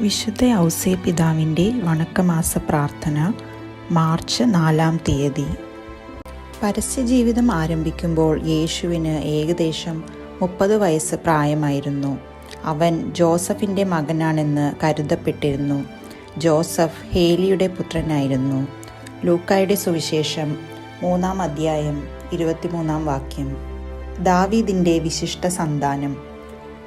വിശുദ്ധ ഔസേ പിതാവിന്റെ വണക്കമാസ പ്രാർത്ഥന മാർച്ച് നാലാം തീയതി. പരസ്യജീവിതം ആരംഭിക്കുമ്പോൾ യേശുവിന് ഏകദേശം മുപ്പത് വയസ്സ് പ്രായമായിരുന്നു. അവൻ ജോസഫിന്റെ മകനാണെന്ന് കരുതപ്പെട്ടിരുന്നു. ജോസഫ് ഹേലിയുടെ പുത്രനായിരുന്നു. ലൂക്കായുടെ സുവിശേഷം മൂന്നാം അധ്യായം ഇരുപത്തിമൂന്നാം വാക്യം. ദാവീദിന്റെ വിശിഷ്ട സന്താനം.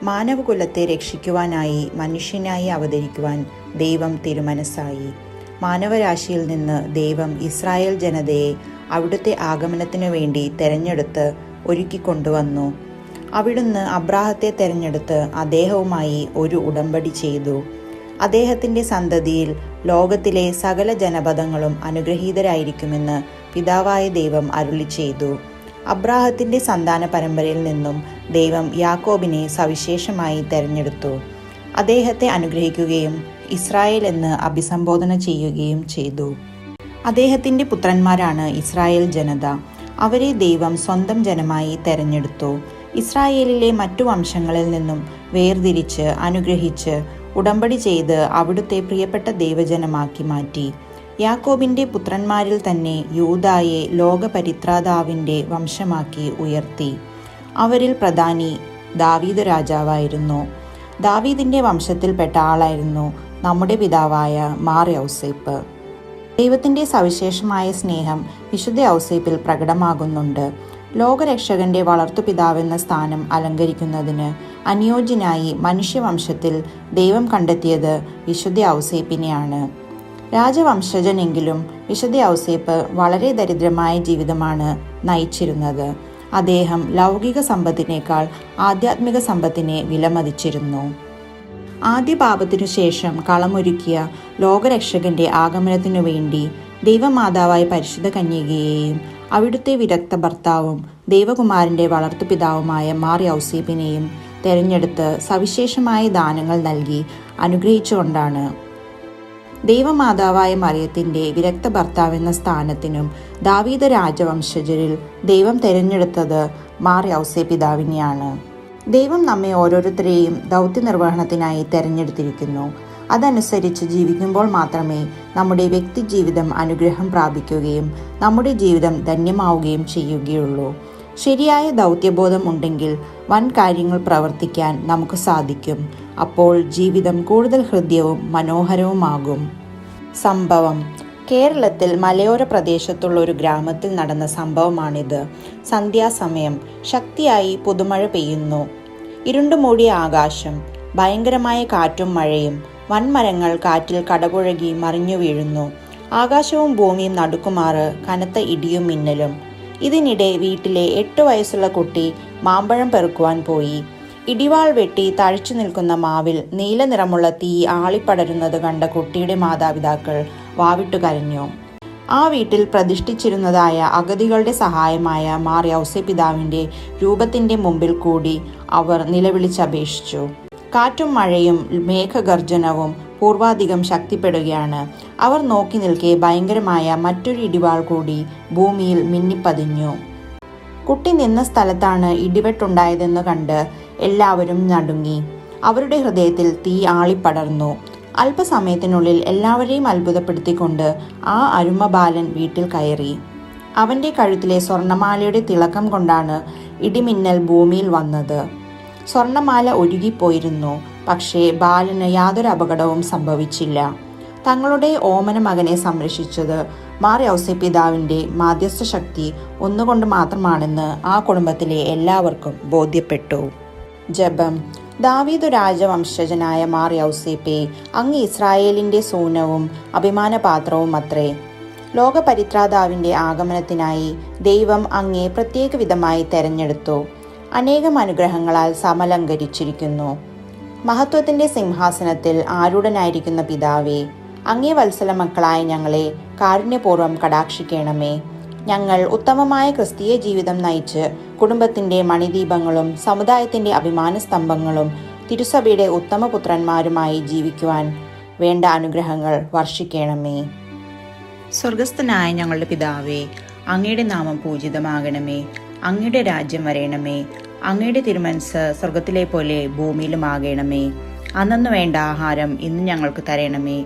മാനവകുലത്തെ രക്ഷിക്കുവാനായി മനുഷ്യനായി അവതരിക്കുവാൻ ദൈവം തിരുമനസ്സായി. മാനവരാശിയിൽ നിന്ന് ദൈവം ഇസ്രായേൽ ജനതയെ അവിടുത്തെ ആഗമനത്തിനു വേണ്ടി തെരഞ്ഞെടുത്ത് ഒരുക്കിക്കൊണ്ടുവന്നു അവിടുന്ന് അബ്രാഹത്തെ തെരഞ്ഞെടുത്ത് അദ്ദേഹവുമായി ഒരു ഉടമ്പടി ചെയ്തു. അദ്ദേഹത്തിന്റെ സന്തതിയിൽ ലോകത്തിലെ സകല ജനപദങ്ങളും അനുഗ്രഹീതരായിരിക്കുമെന്ന് പിതാവായ ദൈവം അരുളി ചെയ്തു. അബ്രാഹത്തിന്റെ സന്താന പരമ്പരയിൽ നിന്നും ദൈവം യാക്കോബിനെ സവിശേഷമായി തെരഞ്ഞെടുത്തു. അദ്ദേഹത്തെ അനുഗ്രഹിക്കുകയും ഇസ്രായേൽ എന്ന് അഭിസംബോധന ചെയ്യുകയും ചെയ്തു. അദ്ദേഹത്തിന്റെ പുത്രന്മാരാണ് ഇസ്രായേൽ ജനത. അവരെ ദൈവം സ്വന്തം ജനമായി തെരഞ്ഞെടുത്തു. ഇസ്രായേലിലെ മറ്റു വംശങ്ങളിൽ നിന്നും വേർതിരിച്ച് അനുഗ്രഹിച്ച് ഉടമ്പടി ചെയ്ത് അവിടുത്തെ പ്രിയപ്പെട്ട ദൈവജനമാക്കി മാറ്റി. യാക്കോബിന്റെ പുത്രന്മാരിൽ തന്നെ യൂതായെ ലോകപരിത്രാതാവിന്റെ വംശമാക്കി ഉയർത്തി. അവരിൽ പ്രധാനി ദാവീദ് രാജാവായിരുന്നു. ദാവീദിന്റെ വംശത്തിൽപ്പെട്ട ആളായിരുന്നു നമ്മുടെ പിതാവായ മാർ ഔസേപ്പ് ദൈവത്തിന്റെ സവിശേഷമായ സ്നേഹം വിശുദ്ധ ഔസേപ്പിൽ പ്രകടമാകുന്നുണ്ട്. ലോകരക്ഷകന്റെ വളർത്തുപിതാവെന്ന സ്ഥാനം അലങ്കരിക്കുന്നതിന് അനുയോജ്യനായി മനുഷ്യവംശത്തിൽ ദൈവം കണ്ടെത്തിയത് വിശുദ്ധ ഔസേപ്പിനെയാണ്. രാജവംശജനെങ്കിലും വിശുദ്ധ ഔസേപ്പ് വളരെ ദരിദ്രമായ ജീവിതമാണ് നയിച്ചിരുന്നത്. അദ്ദേഹം ലൗകിക സമ്പത്തിനേക്കാൾ ആധ്യാത്മിക സമ്പത്തിനെ വിലമതിച്ചിരുന്നു. ആദ്യ പാപത്തിനു ശേഷം കളമൊരുക്കിയ ലോകരക്ഷകന്റെ ആഗമനത്തിനു വേണ്ടി ദൈവമാതാവായ പരിശുദ്ധ കന്യകയെയും അവിടുത്തെ വിരക്ത ഭർത്താവും ദൈവകുമാരന്റെ വളർത്തുപിതാവുമായ മാർ ഔസേപ്പിനെയും തെരഞ്ഞെടുത്ത് സവിശേഷമായ ദാനങ്ങൾ നൽകി അനുഗ്രഹിച്ചുകൊണ്ടാണ് ദൈവമാതാവായ മറിയത്തിന്റെ വിരക്ത ഭർത്താവെന്ന സ്ഥാനത്തിനും ദാവീദ രാജവംശജരിൽ ദൈവം തിരഞ്ഞെടുത്തത് മാർ ഔസേ പിതാവിനെയാണ്. ദൈവം നമ്മെ ഓരോരുത്തരെയും ദൗത്യ നിർവഹണത്തിനായി തിരഞ്ഞെടുത്തിരിക്കുന്നു. അതനുസരിച്ച് ജീവിക്കുമ്പോൾ മാത്രമേ നമ്മുടെ വ്യക്തി ജീവിതം അനുഗ്രഹം പ്രാപിക്കുകയും നമ്മുടെ ജീവിതം ധന്യമാവുകയും ചെയ്യുകയുള്ളൂ. ശരിയായ ദൗത്യബോധം ഉണ്ടെങ്കിൽ വൻ കാര്യങ്ങൾ പ്രവർത്തിക്കാൻ നമുക്ക് സാധിക്കും. അപ്പോൾ ജീവിതം കൂടുതൽ ഹൃദ്യവും മനോഹരവുമാകും. സംഭവം. കേരളത്തിൽ മലയോര പ്രദേശത്തുള്ള ഒരു ഗ്രാമത്തിൽ നടന്ന സംഭവമാണിത്. സന്ധ്യാസമയം ശക്തിയായി പുതുമഴ പെയ്യുന്നു. ഇരുണ്ടുമൂടിയ ആകാശം ഭയങ്കരമായ കാറ്റും മഴയും വൻമരങ്ങൾ കാറ്റിൽ കടപുഴകി മറിഞ്ഞു വീഴുന്നു ആകാശവും ഭൂമിയും നടുക്കുമാറ് കനത്ത ഇടിയും മിന്നലും ഇതിനിടെ വീട്ടിലെ എട്ട് വയസ്സുള്ള കുട്ടി മാമ്പഴം പെറുക്കുവാൻ പോയി. ഇടിവാൾ വെട്ടി തഴച്ചു നിൽക്കുന്ന മാവിൽ നീല നിറമുള്ള തീ ആളിപ്പടരുന്നത് കണ്ട കുട്ടിയുടെ മാതാപിതാക്കൾ വാവിട്ടു കരഞ്ഞു. ആ വീട്ടിൽ പ്രതിഷ്ഠിച്ചിരുന്നതായ അഗതികളുടെ സഹായമായ മാർ യൗസെ പിതാവിന്റെ രൂപത്തിന്റെ മുമ്പിൽ കൂടി അവർ നിലവിളിച്ചപേക്ഷിച്ചു കാറ്റും മഴയും മേഘഗർജനവും പൂർവാധികം ശക്തിപ്പെടുകയാണ്. അവർ നോക്കി നിൽക്കെ ഭയങ്കരമായ മറ്റൊരു ഇടിവാൾ കൂടി ഭൂമിയിൽ മിന്നിപ്പതിഞ്ഞു. കുട്ടി നിന്ന സ്ഥലത്താണ് ഇടിവെട്ടുണ്ടായതെന്ന് കണ്ട് എല്ലാവരും നടുങ്ങി. അവരുടെ ഹൃദയത്തിൽ തീ ആളിപ്പടർന്നു. അല്പസമയത്തിനുള്ളിൽ എല്ലാവരെയും അത്ഭുതപ്പെടുത്തിക്കൊണ്ട് ആ അരുമ ബാലൻ വീട്ടിൽ കയറി. അവന്റെ കഴുത്തിലെ സ്വർണമാലയുടെ തിളക്കം കൊണ്ടാണ് ഇടിമിന്നൽ ഭൂമിയിൽ വന്നത്. സ്വർണമാല ഒഴുകിപ്പോയിരുന്നു പക്ഷേ ബാലന് യാതൊരു അപകടവും സംഭവിച്ചില്ല. തങ്ങളുടെ ഓമന മകനെ സംരക്ഷിച്ചത്. മാർ ഔസെ പിതാവിന്റെ മാധ്യസ്ഥ ശക്തി ഒന്നുകൊണ്ട് മാത്രമാണെന്ന് ആ കുടുംബത്തിലെ എല്ലാവർക്കും ബോധ്യപ്പെട്ടു. ജപം. ദാവീദ് രാജവംശജനായ മാർ യൗസേപ്പെ അങ്ങ് ഇസ്രായേലിന്റെ സൂനവും അഭിമാനപാത്രവും അത്രേ. ലോകപരിത്രാതാവിന്റെ ആഗമനത്തിനായി ദൈവം അങ്ങേ പ്രത്യേക വിധമായി തെരഞ്ഞെടുത്തു. അനേകം അനുഗ്രഹങ്ങളാൽ സമലങ്കരിച്ചിരിക്കുന്നു. മഹത്വത്തിന്റെ സിംഹാസനത്തിൽ ആരുടനായിരിക്കുന്ന പിതാവേ അങ്ങേ വത്സല മക്കളായ ഞങ്ങളെ കാരുണ്യപൂർവം കടാക്ഷിക്കണമേ. ഞങ്ങൾ ഉത്തമമായ ക്രിസ്തീയ ജീവിതം നയിച്ച് കുടുംബത്തിന്റെ മണിദീപങ്ങളും സമുദായത്തിന്റെ അഭിമാന സ്തംഭങ്ങളും തിരുസഭയുടെ ഉത്തമപുത്രന്മാരുമായി ജീവിക്കുവാൻ വേണ്ട അനുഗ്രഹങ്ങൾ വർഷിക്കണമേ. സ്വർഗസ്ഥനായ ഞങ്ങളുടെ പിതാവേ അങ്ങയുടെ നാമം പൂജിതമാകണമേ. അങ്ങയുടെ രാജ്യം വരയണമേ അങ്ങയുടെ തിരുമനസ് സ്വർഗത്തിലെ പോലെ ഭൂമിയിലും ഭൂമിയിലുമാകണമേ. അന്നു വേണ്ട ആഹാരം ഇന്ന് ഞങ്ങൾക്ക് തരണമേ.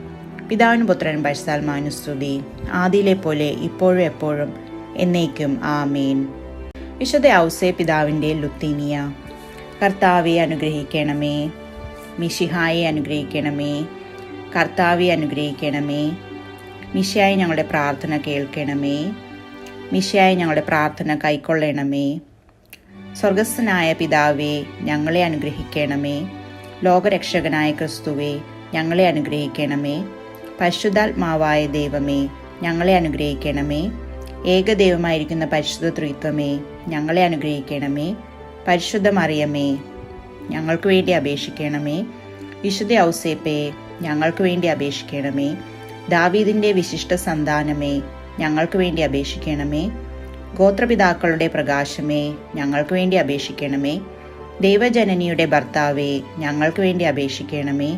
പിതാവിന് പുത്രൻ പരിസാൽമാനുസ്തുതി ആദിയിലെ പോലെ ഇപ്പോഴും എപ്പോഴും എന്നേക്കും ആമേൻ. വിശുദ്ധ ഔസേ പിതാവിന്റെ ലുത്തീനിയ കർത്താവെ അനുഗ്രഹിക്കണമേ. മിഷിഹായെ അനുഗ്രഹിക്കണമേ. കർത്താവെ അനുഗ്രഹിക്കണമേ. മിഷയായി ഞങ്ങളുടെ പ്രാർത്ഥന കേൾക്കണമേ. മിഷയായി ഞങ്ങളുടെ പ്രാർത്ഥന കൈക്കൊള്ളണമേ. സ്വർഗസ്ഥനായ പിതാവേ ഞങ്ങളെ അനുഗ്രഹിക്കണമേ. ലോകരക്ഷകനായ ക്രിസ്തുവേ ഞങ്ങളെ അനുഗ്രഹിക്കണമേ. പരിശുദ്ധാത്മാവായ ദൈവമേ ഞങ്ങളെ അനുഗ്രഹിക്കണമേ. ഏകദൈവമായിരിക്കുന്ന പരിശുദ്ധ ത്രിത്വമേ ഞങ്ങളെ അനുഗ്രഹിക്കണമേ. പരിശുദ്ധമറിയമേ ഞങ്ങൾക്ക് വേണ്ടി അപേക്ഷിക്കണമേ. വിശുദ്ധ ഔസേപ്പേ ഞങ്ങൾക്ക് വേണ്ടി അപേക്ഷിക്കണമേ. ദാവീദിന്റെ വിശിഷ്ട സന്താനമേ ഞങ്ങൾക്ക് വേണ്ടി അപേക്ഷിക്കണമേ. ഗോത്രപിതാക്കളുടെ പ്രകാശമേ ഞങ്ങൾക്ക് വേണ്ടി അപേക്ഷിക്കണമേ. ദൈവജനനിയുടെ ഭർത്താവേ ഞങ്ങൾക്ക് വേണ്ടി അപേക്ഷിക്കണമേ.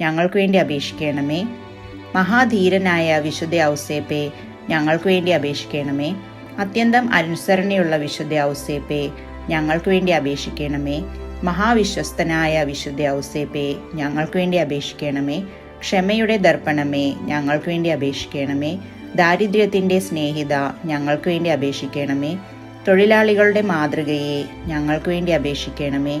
ഞങ്ങൾക്ക് വേണ്ടി അപേക്ഷിക്കണമേ. മഹാധീരനായ വിശുദ്ധ ഔസേപ്പെ ഞങ്ങൾക്ക് വേണ്ടി അപേക്ഷിക്കണമേ. അത്യന്തം അനുസരണയുള്ള വിശുദ്ധ ഔസേപ്പെ ഞങ്ങൾക്ക് വേണ്ടി അപേക്ഷിക്കണമേ. മഹാവിശ്വസ്തനായ വിശുദ്ധ ഔസേപ്പെ ഞങ്ങൾക്ക് വേണ്ടി അപേക്ഷിക്കണമേ. ക്ഷമയുടെ ദർപ്പണമേ ഞങ്ങൾക്ക് വേണ്ടി അപേക്ഷിക്കണമേ. ദാരിദ്ര്യത്തിന്റെ സ്നേഹിത ഞങ്ങൾക്ക് വേണ്ടി അപേക്ഷിക്കണമേ. തൊഴിലാളികളുടെ മാതൃകയെ ഞങ്ങൾക്ക് വേണ്ടി അപേക്ഷിക്കണമേ.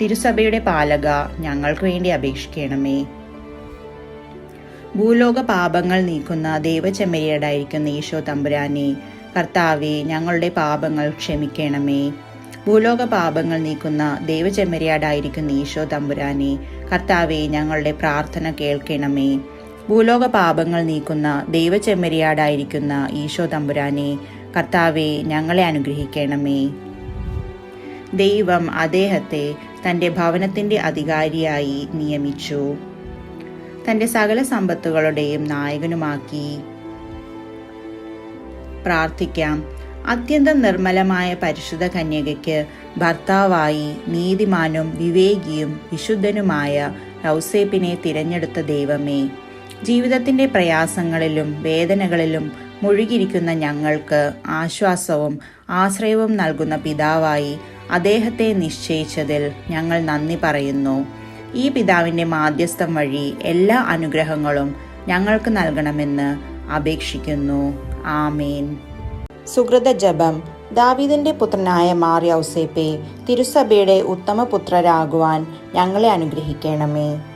തിരുസഭയുടെ പാലക ഞങ്ങൾക്ക് വേണ്ടി അപേക്ഷിക്കണമേ. ഭൂലോക പാപങ്ങൾ നീക്കുന്ന ദൈവചെമ്മരിയടായിരിക്കുന്ന ഈശോ തമ്പുരാനെ കർത്താവെ ഞങ്ങളുടെ പാപങ്ങൾ ക്ഷമിക്കണമേ. ഭൂലോക പാപങ്ങൾ നീക്കുന്ന ദൈവചെമ്മരിയാടായിരിക്കുന്ന ഈശോ തമ്പുരാനെ കർത്താവെ ഞങ്ങളുടെ പ്രാർത്ഥന കേൾക്കണമേ. ഭൂലോക പാപങ്ങൾ നീക്കുന്ന ദൈവചെമ്മരിയാടായിരിക്കുന്ന ഈശോ തമ്പുരാനെ കർത്താവെ ഞങ്ങളെ അനുഗ്രഹിക്കണമേ. ദൈവം അദ്ദേഹത്തെ തന്റെ ഭവനത്തിന്റെ അധികാരിയായി നിയമിച്ചു. തന്റെ സകല സമ്പത്തുകളുടെയും നായകനുമാക്കി. പ്രാർത്ഥിക്കാം. അത്യന്തം നിർമ്മലമായ പരിശുദ്ധ കന്യകയ്ക്ക് ഭർത്താവായി നീതിമാനും വിവേകിയും വിശുദ്ധനുമായ റൗസേപ്പിനെ തിരഞ്ഞെടുത്ത ദൈവമേ ജീവിതത്തിന്റെ പ്രയാസങ്ങളിലും വേദനകളിലും മുഴുകിയിരിക്കുന്ന ഞങ്ങൾക്ക് ആശ്വാസവും ആശ്രയവും നൽകുന്ന പിതാവായി അദ്ദേഹത്തെ നിശ്ചയിച്ചതിൽ ഞങ്ങൾ നന്ദി പറയുന്നു. ഈ പിതാവിന്റെ മാധ്യസ്ഥം വഴി എല്ലാ അനുഗ്രഹങ്ങളും ഞങ്ങൾക്ക് നൽകണമെന്ന് അപേക്ഷിക്കുന്നു. ആമേൻ. സുഹൃത ജപം. ദാവീദിന്റെ പുത്രനായ മാറിയൗസേപ്പെ തിരുസഭയുടെ ഉത്തമ പുത്രരാകുവാൻ ഞങ്ങളെ അനുഗ്രഹിക്കണമേ.